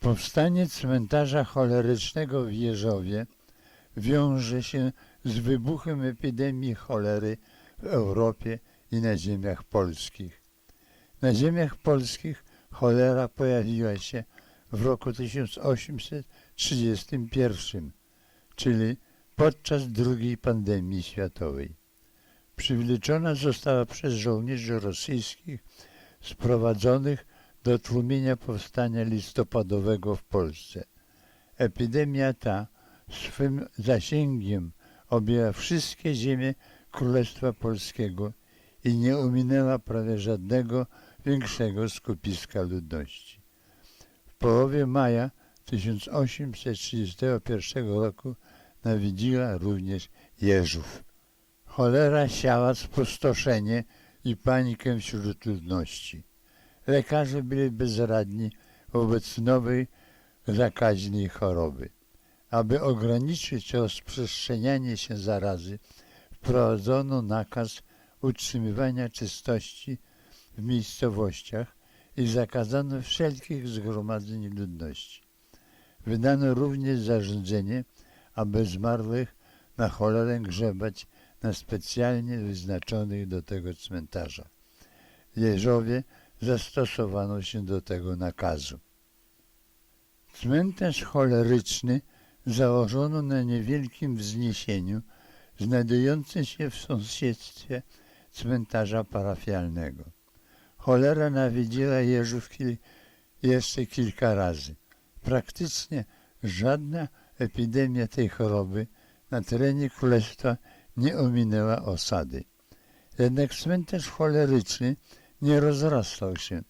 Powstanie cmentarza cholerycznego w Jeżowie wiąże się z wybuchem epidemii cholery w Europie i na ziemiach polskich. Na ziemiach polskich cholera pojawiła się w roku 1831, czyli podczas II pandemii światowej. Przywleczona została przez żołnierzy rosyjskich sprowadzonych do tłumienia powstania listopadowego w Polsce. Epidemia ta swym zasięgiem objęła wszystkie ziemie Królestwa Polskiego i nie ominęła prawie żadnego większego skupiska ludności. W połowie maja 1831 roku nawiedziła również Jeżów. Cholera siała spustoszenie i panikę wśród ludności. Lekarze byli bezradni wobec nowej zakaźnej choroby. Aby ograniczyć rozprzestrzenianie się zarazy, wprowadzono nakaz utrzymywania czystości w miejscowościach i zakazano wszelkich zgromadzeń ludności. Wydano również zarządzenie, aby zmarłych na cholerę grzebać na specjalnie wyznaczonych do tego cmentarza. W Jeżowie zastosowano się do tego nakazu. Cmentarz choleryczny założono na niewielkim wzniesieniu znajdującym się w sąsiedztwie cmentarza parafialnego. Cholera nawiedziła Jeżów kil jeszcze kilka razy. Praktycznie żadna epidemia tej choroby na terenie królestwa nie ominęła osady. Jednak cmentarz choleryczny nie rozrastał się,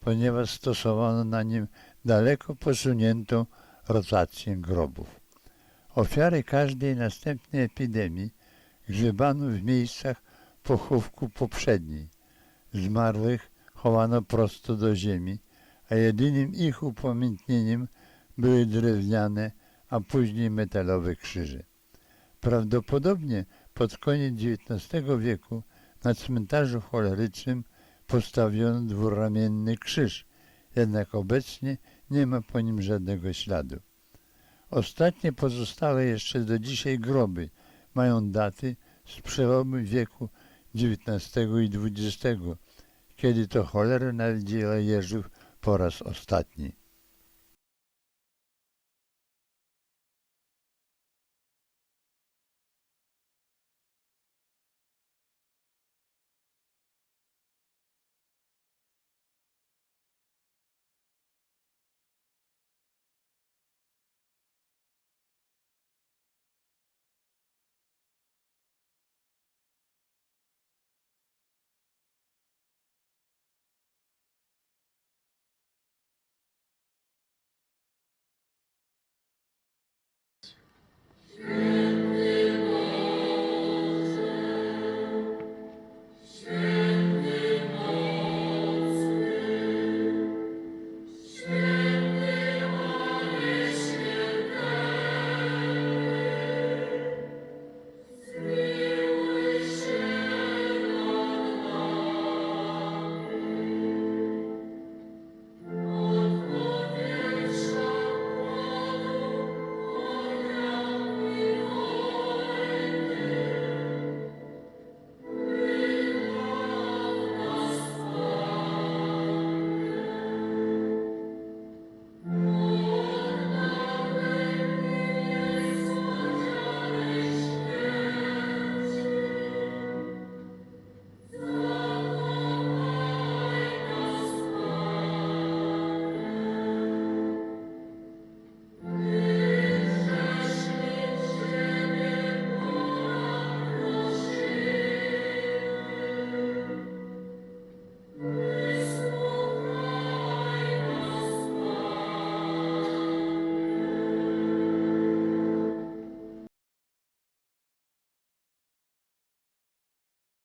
ponieważ stosowano na nim daleko posuniętą rotację grobów. Ofiary każdej następnej epidemii grzebano w miejscach pochówku poprzedniej. Zmarłych chowano prosto do ziemi, a jedynym ich upamiętnieniem były drewniane, a później metalowe krzyże. Prawdopodobnie pod koniec XIX wieku na cmentarzu cholerycznym postawiono dwuramienny krzyż, jednak obecnie nie ma po nim żadnego śladu. Ostatnie pozostałe jeszcze do dzisiaj groby mają daty z przełomu wieku XIX i XX, kiedy to cholera nawiedziła Jeżów po raz ostatni.